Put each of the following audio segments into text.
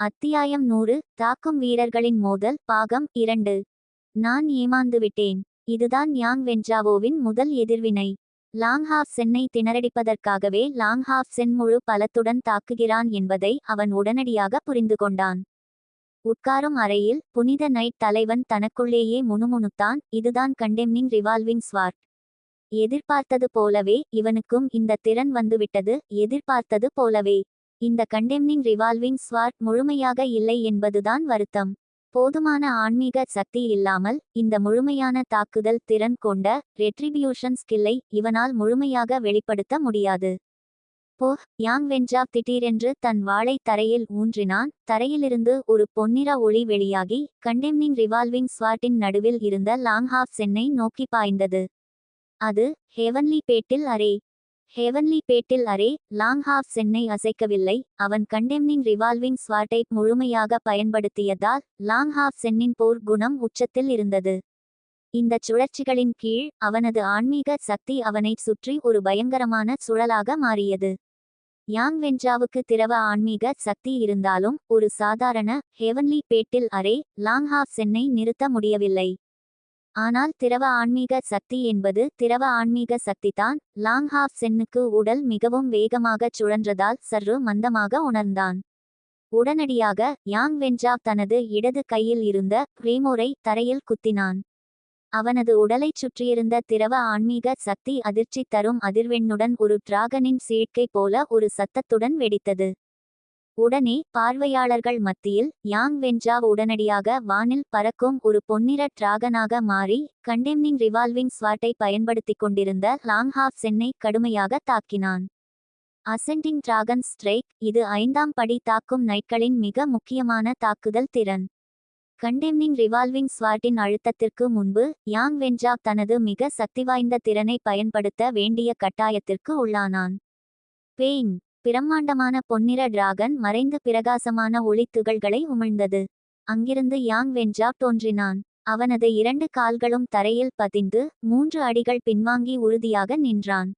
அத்தியாயம் நூறு தாக்கும் வீரர்களின் மோதல் பாகம் இரண்டு. நான் ஏமாந்துவிட்டேன். இதுதான் யாங் வென்ஜாவோவின் முதல் எதிர்வினை. லாங்ஹாஃப் சென்னை திணறடிப்பதற்காகவே லாங்ஹாஃப் சென் முழு பலத்துடன் தாக்குகிறான் என்பதை அவன் உடனடியாக புரிந்து கொண்டான். உட்காரும் அறையில் புனித நைட் தலைவன் தனக்குள்ளேயே முணுமுணுத்தான் இதுதான் கண்டெம்னிங் ரிவால்விங் ஸ்வார்ட். எதிர்பார்த்தது போலவே இவனுக்கும் இந்த திறன் வந்துவிட்டது எதிர்பார்த்தது போலவே. இந்த கண்டெம்னிங் ரிவால்விங் ஸ்வார்ட் முழுமையாக இல்லை என்பதுதான் வருத்தம். போதுமான ஆன்மீக சக்தி இல்லாமல் இந்த முழுமையான தாக்குதல் திறன் கொண்ட ரெட்ரிபியூஷன் ஸ்கில்லை இவனால் முழுமையாக வெளிப்படுத்த முடியாது. போ யாங் வெஞ்சா திடீரென்று தன் வாளை தரையில் ஊன்றினான். தரையிலிருந்து ஒரு பொன்னிற ஒளி வெளியாகி கண்டெம்னிங் ரிவால்விங் ஸ்வாட்டின் நடுவில் இருந்த லாங்ஹாஃப் சென்னை நோக்கி பாய்ந்தது. அது heavenly battle array. Heavenly battle array Longhaf Chennai அசைக்கவில்லை. அவன் கண்டெம்னிங் ரிவால்விங் ஸ்வாட்டை முழுமையாக பயன்படுத்தியதால் லாங்ஹாஃப் சென்னின் போர் குணம் உச்சத்தில் இருந்தது. இந்த சுழற்சிகளின் கீழ் அவனது ஆன்மீக சக்தி அவனை சுற்றி ஒரு பயங்கரமான சுழலாக மாறியது. யாங் வென்ஜாவுக்கு திரவ ஆன்மீக சக்தி இருந்தாலும் ஒரு சாதாரண ஹெவன்லி பேட்டில் அரே லாங்ஹாஃப் சென்னை நிறுத்த முடியவில்லை. ஆனால் திரவ ஆன்மீக சக்தி என்பது திரவ ஆன்மீக சக்திதான். லாங்ஹாஃப் சென்னுக்கு உடல் மிகவும் வேகமாகச் சுழன்றதால் சர்ரு மந்தமாக உணர்ந்தான். உடனடியாக யாங் வென்ஜாவ் தனது இடது கையில் இருந்த பிரேமோரை தரையில் குத்தினான். அவனது உடலைச் சுற்றியிருந்த திரவ ஆன்மீக சக்தி அதிர்ச்சி தரும் அதிர்வெண்ணுடன் ஒரு டிராகனின் சீழ்க்கை போல ஒரு சத்தத்துடன் வெடித்தது. உடனே பார்வையாளர்கள் மத்தியில் யாங் வென்ஜா உடனடியாக வானில் பறக்கும் ஒரு பொன்னிற டிராகனாக மாறி கண்டெம்னிங் ரிவால்விங் ஸ்வாட்டை பயன்படுத்திக் கொண்டிருந்த லாங்ஹாஃப் சென்னை கடுமையாக தாக்கினான். அசெண்டிங் டிராகன் ஸ்ட்ரைக் இது ஐந்தாம் படி தாக்கும் நைட்களின் மிக முக்கியமான தாக்குதல் திறன். கண்டெம்னிங் ரிவால்விங் ஸ்வாட்டின் அழுத்தத்திற்கு முன்பு யாங் வென்ஜா தனது மிக சக்திவாய்ந்த திறனை பயன்படுத்த வேண்டிய கட்டாயத்திற்கு உள்ளானான். பெயின் பிரம்மாண்டமான பொன்னிற டிராகன் மறைந்து பிரகாசமான ஒளித்துகள்களை உமிழ்ந்தது. அங்கிருந்து யாங் வென்ஜா தோன்றினான். அவனது இரண்டு கால்களும் தரையில் பதிந்து மூன்று அடிகள் பின்வாங்கி உறுதியாக நின்றான்.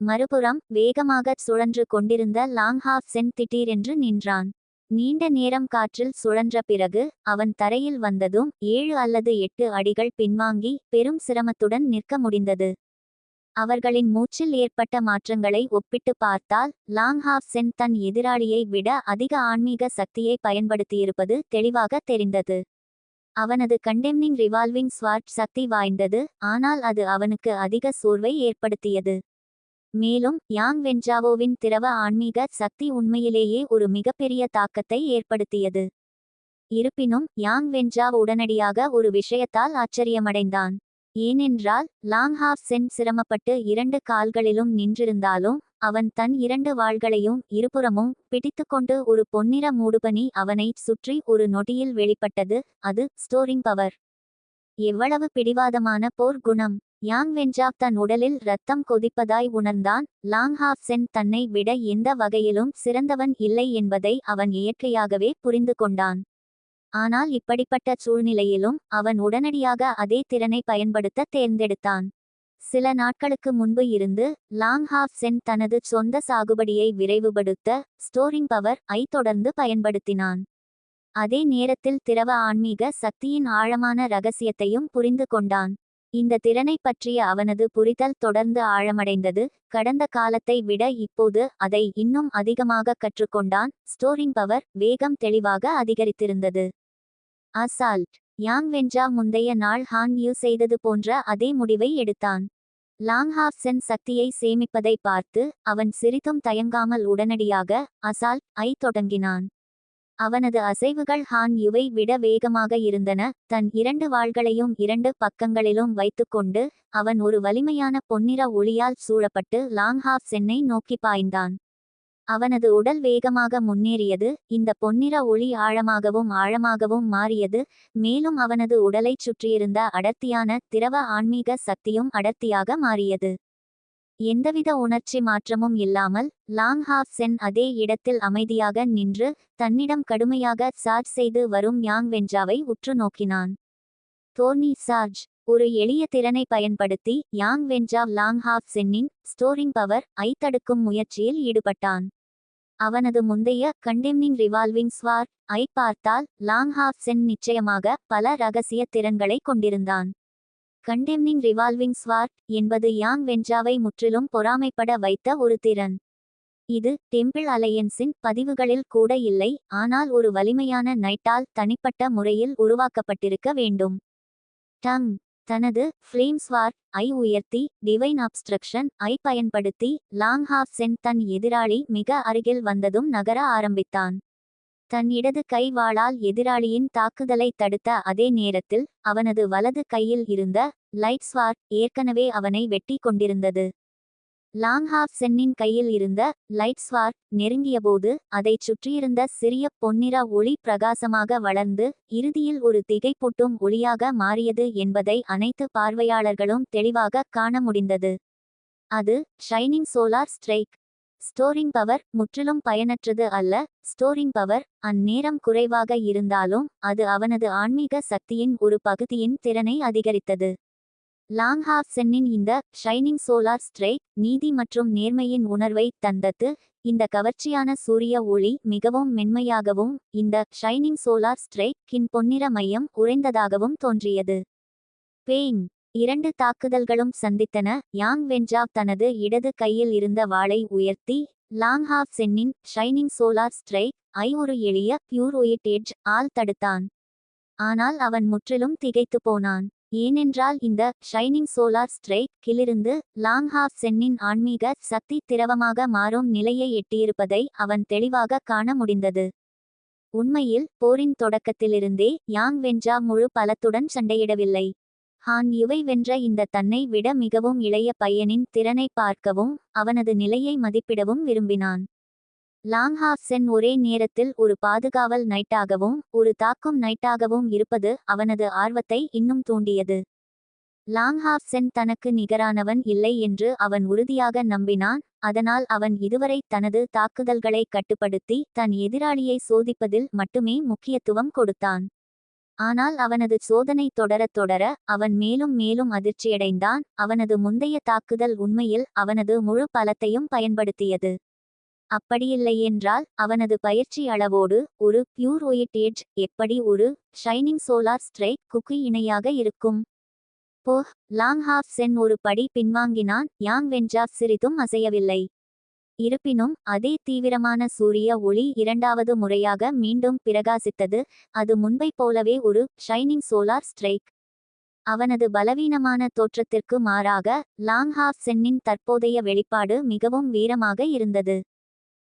மறுபுறம் வேகமாகச் சுழன்று கொண்டிருந்த லாங்ஹாஃப் சென் திடீரென்று நின்றான். நீண்ட நேரம் காற்றில் சுழன்ற பிறகு அவன் தரையில் வந்ததும் ஏழு அல்லது எட்டு அடிகள் பின்வாங்கி பெரும் சிரமத்துடன் நிற்க முடிந்தது. அவர்களின் மூச்சில் ஏற்பட்ட மாற்றங்களை ஒப்பிட்டு பார்த்தால் லாங்ஹாஃப் சென் தன் எதிராளியை விட அதிக ஆன்மீக சக்தியை பயன்படுத்தியிருப்பது தெளிவாக தெரிந்தது. அவனது கண்டெம்னிங் ரிவால்விங் ஸ்வார்ட் சக்தி வாய்ந்தது ஆனால் அது அவனுக்கு அதிக சோர்வை ஏற்படுத்தியது. மேலும் யாங் வென்ஜாவோவின் திரவ ஆன்மீக சக்தி உண்மையிலேயே ஒரு மிகப்பெரிய தாக்கத்தை ஏற்படுத்தியது. இருப்பினும் யாங் வென்ஜாவ் உடனடியாக ஒரு விஷயத்தால் ஆச்சரியமடைந்தான். ஏனென்றால் லாங்ஹாஃப் சென் சிரமப்பட்டு இரண்டு கால்களிலும் நின்றிருந்தாலும் அவன் தன் இரண்டு வாள்களையும் இருபுறமும் பிடித்துக்கொண்டு ஒரு பொன்னிற மூடுபனி அவனை சுற்றி ஒரு நொடியில் வெளிப்பட்டது அது ஸ்டோரிங் பவர். எவ்வளவு பிடிவாதமான போர் குணம். யாங் வென்ஜாப் தன் உடலில் ரத்தம் கொதிப்பதாய் உணர்ந்தான் லாங் ஹாஃப் சென் தன்னை விட எந்த வகையிலும் சிறந்தவன் இல்லை என்பதை அவன் இயற்கையாகவே புரிந்து கொண்டான். ஆனால் இப்படிப்பட்ட சூழ்நிலையிலும் அவன் உடனடியாக அதே திறனை பயன்படுத்த தேர்ந்தெடுத்தான். சில நாட்களுக்கு முன்பு இருந்து லாங் ஹாஃப் சென் தனது சொந்த சாகுபடியை விரைவுபடுத்த ஸ்டோரிங் பவர் ஐ தொடர்ந்து பயன்படுத்தினான். அதே நேரத்தில் திரவ ஆன்மீக சக்தியின் ஆழமான ரகசியத்தையும் புரிந்து கொண்டான். இந்த திறனை பற்றிய அவனது புரிதல் தொடர்ந்து ஆழமடைந்தது. கடந்த காலத்தை விட இப்போது அதை இன்னும் அதிகமாக கற்றுக்கொண்டான். ஸ்டோரிங் பவர் வேகம் தெளிவாக அதிகரித்திருந்தது. அசால்ட். யாங் வென்ஜா முந்தைய நாள் ஹான் யூ செய்தது போன்ற அதே முடிவை எடுத்தான். லாங்ஹாஃப் சென் சக்தியை சேமிப்பதை பார்த்து அவன் சிறிதும் தயங்காமல் உடனடியாக அசால்ட் ஐ தொடங்கினான். அவனது அசைவுகள் ஹான் யுவை விட வேகமாக இருந்தன. தன் இரண்டு வாள்களையும் இரண்டு பக்கங்களிலும் வைத்துக்கொண்டு அவன் ஒரு வலிமையான பொன்னிற ஒளியால் சூழப்பட்டு லாங்ஹாஃப் சென்னை நோக்கி பாய்ந்தான். அவனது உடல் வேகமாக முன்னேறியது இந்த பொன்னிற ஒளி ஆழமாகவும் ஆழமாகவும் மாறியது மேலும் அவனது உடலைச் சுற்றியிருந்த அடர்த்தியான திரவ ஆன்மீக சக்தியும் அடர்த்தியாக மாறியது. எந்தவித உணர்ச்சி மாற்றமும் இல்லாமல் லாங் ஹாஃப் சென் அதே இடத்தில் அமைதியாக நின்று தன்னிடம் கடுமையாக சார்ஜ் செய்து வரும் யாங் வென்ஜாவை உற்று நோக்கினான். தோனி சார்ஜ். ஒரு எளிய திறனை பயன்படுத்தி யாங் வென்ஜாவ் லாங் ஹாஃப் சென்னின் ஸ்டோரிங் பவர் ஐ தடுக்கும் முயற்சியில் ஈடுபட்டான். அவனது முந்தைய கண்டெம்னிங் ரிவால்விங் ஸ்வார் ஐ பார்த்தால் லாங் ஹாஃப் சென் நிச்சயமாக பல ரகசிய திறன்களை கொண்டிருந்தான். கண்டெம்னிங் ரிவால்விங் ஸ்வார் என்பது யாங் வென்ஜாவை முற்றிலும் பொறாமைப்பட வைத்த ஒரு திறன். இது டெம்பிள் அலையன்ஸின் பதிவுகளில் கூட இல்லை ஆனால் ஒரு வலிமையான நைட்டால் தனிப்பட்ட முறையில் உருவாக்கப்பட்டிருக்க வேண்டும். டங் தனது ஃப்ளேம்ஸ்வார் ஐ உயர்த்தி டிவைன் அப்ஸ்ட்ரக்ஷன் ஐ பயன்படுத்தி லாங் ஹாஃப் சென் தன் எதிராளி மிக அருகில் வந்ததும் நகர ஆரம்பித்தான். தன் இடது கை வாளால் எதிராளியின் தாக்குதலை தடுத்த அதே நேரத்தில் அவனது வலது கையில் இருந்த லைட் ஸ்வார்ட் ஏற்கனவே அவனை வெட்டி கொண்டிருந்தது. லாங்ஹாஃப் சென்னின் கையில் இருந்த லைட்ஸ்வார் நெருங்கியபோது அதைச் சுற்றியிருந்த சிறிய பொன்னிற ஒளி பிரகாசமாக வளர்ந்து இறுதியில் ஒரு திகைப்பூட்டும் ஒளியாக மாறியது என்பதை அனைத்து பார்வையாளர்களும் தெளிவாக காண முடிந்தது. அது shining solar strike. Storing power முற்றிலும் பயனற்றது அல்ல. ஸ்டோரிங் பவர் அந்நேரம் குறைவாக இருந்தாலும் அது அவனது ஆன்மீக சக்தியின் ஒரு பகுதியின் திறனை அதிகரித்தது. லாங்ஹாஃப் சென்னின் இந்த ஷைனிங் சோலார் ஸ்ட்ரைக் நீதி மற்றும் நேர்மையின் உணர்வை தந்தது. இந்த கவர்ச்சியான சூரிய ஒளி மிகவும் மென்மையாகவும் இந்த ஷைனிங் சோலார் ஸ்ட்ரைக் கின் பொன்னிற மையம் உறைந்ததாகவும் தோன்றியது. பேங் இரண்டு தாக்குதல்களும் சந்தித்தன. யாங் வென்ஜாவ் தனது இடது கையில் இருந்த வாளை உயர்த்தி லாங்ஹாஃப் சென்னின் ஷைனிங் சோலார் ஸ்ட்ரைக் ஐ ஒரு எளிய பியூர் ஒயிட் எட்ஜ் ஆல் தடுத்தான். ஆனால் அவன் முற்றிலும் திகைத்து போனான். ஏனென்றால் இந்த ஷைனிங் சோலார் ஸ்ட்ரைக் கிலிருந்து லாங்ஹாஃப் சென்னின் ஆன்மீக சக்தி திரவமாக மாறும் நிலையை எட்டியிருப்பதை அவன் தெளிவாக காண முடிந்தது. உண்மையில் போரின் தொடக்கத்திலிருந்தே யாங் வென்றா முழு பலத்துடன் சண்டையிடவில்லை. ஹான் யுவை வென்ற இந்த தன்னை விட மிகவும் இளைய பையனின் திறனை பார்க்கவும் அவனது நிலையை மதிப்பிடவும் விரும்பினான். லாங்ஹாஃப் சென் ஒரே நேரத்தில் ஒரு பாதுகாவல் நைட்டாகவும் ஒரு தாக்கும் நைட்டாகவும் இருப்பது அவனது ஆர்வத்தை இன்னும் தூண்டியது. லாங்ஹாஃப் சென் தனக்கு நிகரானவன் இல்லை என்று அவன் உறுதியாக நம்பினான் அதனால் அவன் இதுவரை தனது தாக்குதல்களை கட்டுப்படுத்தி தன் எதிராளியை சோதிப்பதில் மட்டுமே முக்கியத்துவம் கொடுத்தான். ஆனால் அவனது சோதனை தொடரத் தொடர அவன் மேலும் மேலும் அதிர்ச்சியடைந்தான் அவனது முந்தைய தாக்குதல் உண்மையில் அவனது முழு பலத்தையும் பயன்படுத்தியது. அப்படியில்லையென்றால் அவனது பயிற்சி அளவோடு ஒரு பியூர் ஒயிட் ஏஜ் எப்படி ஒரு ஷைனிங் சோலார் ஸ்ட்ரைக் குக்கி இணையாக இருக்கும்? போ லாங் ஹாஃப் சென் ஒரு படி பின்வாங்கினான் யாங் வென்ஜாப் சிறிதும் அசையவில்லை. இருப்பினும் அதே தீவிரமான சூரிய ஒளி இரண்டாவது முறையாக மீண்டும் பிரகாசித்தது அது முன்பை போலவே ஒரு ஷைனிங் சோலார் ஸ்ட்ரைக் அவனது பலவீனமான தோற்றத்திற்கு மாறாக லாங் ஹாஃப் சென்னின் தற்போதைய வெளிப்பாடு மிகவும் வீரமாக இருந்தது.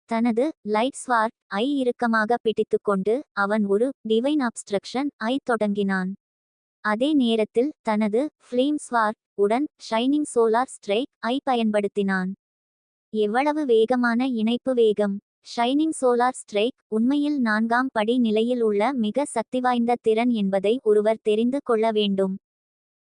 தனது லைட் ஸ்வார்ட் ஐ இறுக்கமாக பிடித்துக்கொண்டு அவன் ஒரு டிவைன் அப்ஸ்ட்ரக்ஷன் ஐ தொடங்கினான். அதே நேரத்தில் தனது ஃப்ளேம் ஸ்வார்ட் உடன் ஷைனிங் சோலார் ஸ்ட்ரைக் ஐ பயன்படுத்தினான். எவ்வளவு வேகமான இணைப்பு வேகம். ஷைனிங் சோலார் ஸ்ட்ரைக் உண்மையில் நான்காம் படி நிலையில் உள்ள மிக சக்திவாய்ந்த திறன் என்பதை ஒருவர் தெரிந்து கொள்ள வேண்டும்.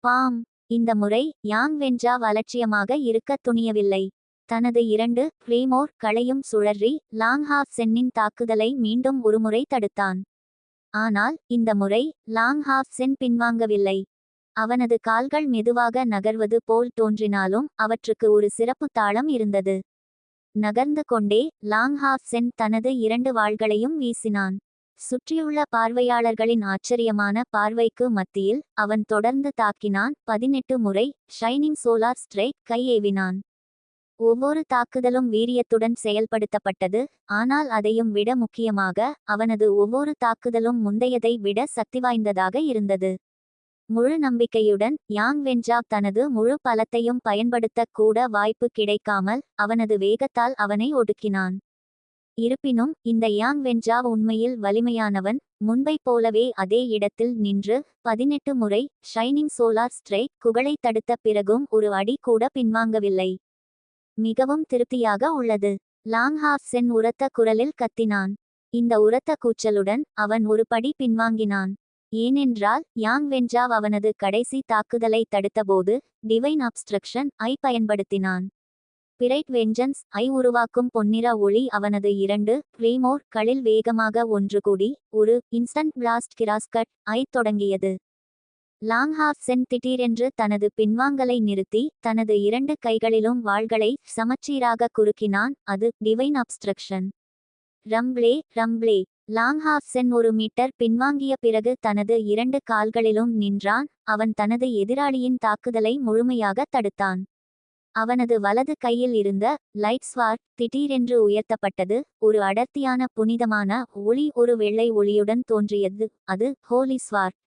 பாம். இந்த முறை யாங் வென்றா அலட்சியமாக இருக்க துணியவில்லை. தனது இரண்டு ஃப்ளேமோர் களையும் சுழறி லாங்ஹாஃப் சென்னின் தாக்குதலை மீண்டும் ஒருமுறை தடுத்தான். ஆனால் இந்த முறை லாங்ஹாஃப் சென் பின்வாங்கவில்லை. அவனது கால்கள் மெதுவாக நகர்வது போல் தோன்றினாலும் அவற்றுக்கு ஒரு சிறப்பு தாளம் இருந்தது. நகர்ந்து கொண்டே லாங்ஹாஃப் சென் தனது இரண்டு வாள்களையும் வீசினான். சுற்றியுள்ள பார்வையாளர்களின் ஆச்சரியமான பார்வைக்கு மத்தியில் அவன் தொடர்ந்து தாக்கினான். பதினெட்டு முறை ஷைனிங் சோலார் ஸ்ட்ரைக் கையேவினான். ஒவ்வொரு தாக்குதலும் வீரியத்துடன் செயல்படுத்தப்பட்டது ஆனால் அதையும் விட முக்கியமாக அவனது ஒவ்வொரு தாக்குதலும் முந்தையதை விட சக்திவாய்ந்ததாக இருந்தது. முழு நம்பிக்கையுடன் யாங் வென்ஜாப் தனது முழு பலத்தையும் பயன்படுத்த கூட வாய்ப்பு கிடைக்காமல் அவனது வேகத்தால் அவனை ஒடுக்கினான். இருப்பினும் இந்த யாங் வென்ஜாவ் உண்மையில் வலிமையானவன் முன்பை போலவே அதே இடத்தில் நின்று பதினெட்டு முறை ஷைனிங் சோலார் ஸ்ட்ரைக் குகளை தடுத்த பிறகும் ஒரு அடி கூட பின்வாங்கவில்லை. மிகவும் திருப்தியாக உள்ளது. லாங் ஹாஃப் சென் உரத்த குரலில் கத்தினான். இந்த உரத்த கூச்சலுடன் அவன் ஒரு படி பின்வாங்கினான். ஏனென்றால் யாங் வென்ஜாவ் அவனது கடைசி தாக்குதலை தடுத்தபோது டிவைன் அப்ஸ்ட்ரக்ஷன் ஐ பயன்படுத்தினான். பிரைட் வெஞ்சன்ஸ் ஐ உருவாக்கும் பொன்னிற ஒளி அவனது இரண்டு ஃப்ளேமோர் களில் வேகமாக ஒன்று கூடி ஒரு இன்ஸ்டன்ட் பிளாஸ்ட் கிராஸ்கட் ஐ தொடங்கியது. லாங்ஹாஃப் சென் திடீரென்று தனது பின்வாங்கலை நிறுத்தி தனது இரண்டு கைகளிலும் வாள்களை சமச்சீராக குறுக்கினான். அது divine obstruction. Rumble rumble. லாங்ஹாஃப் Sen ஒரு மீட்டர் பின்வாங்கிய பிறகு தனது இரண்டு கால்களிலும் நின்றான். அவன் தனது எதிராளியின் தாக்குதலை முழுமையாக தடுத்தான். அவனது வலது கையில் இருந்த லைட் ஸ்வார்ட் திடீரென்று உயர்த்தப்பட்டது. ஒரு அடர்த்தியான புனிதமான ஒளி ஒரு வெள்ளை ஒளியுடன் தோன்றியது. அது ஹோலி ஸ்வார்ட்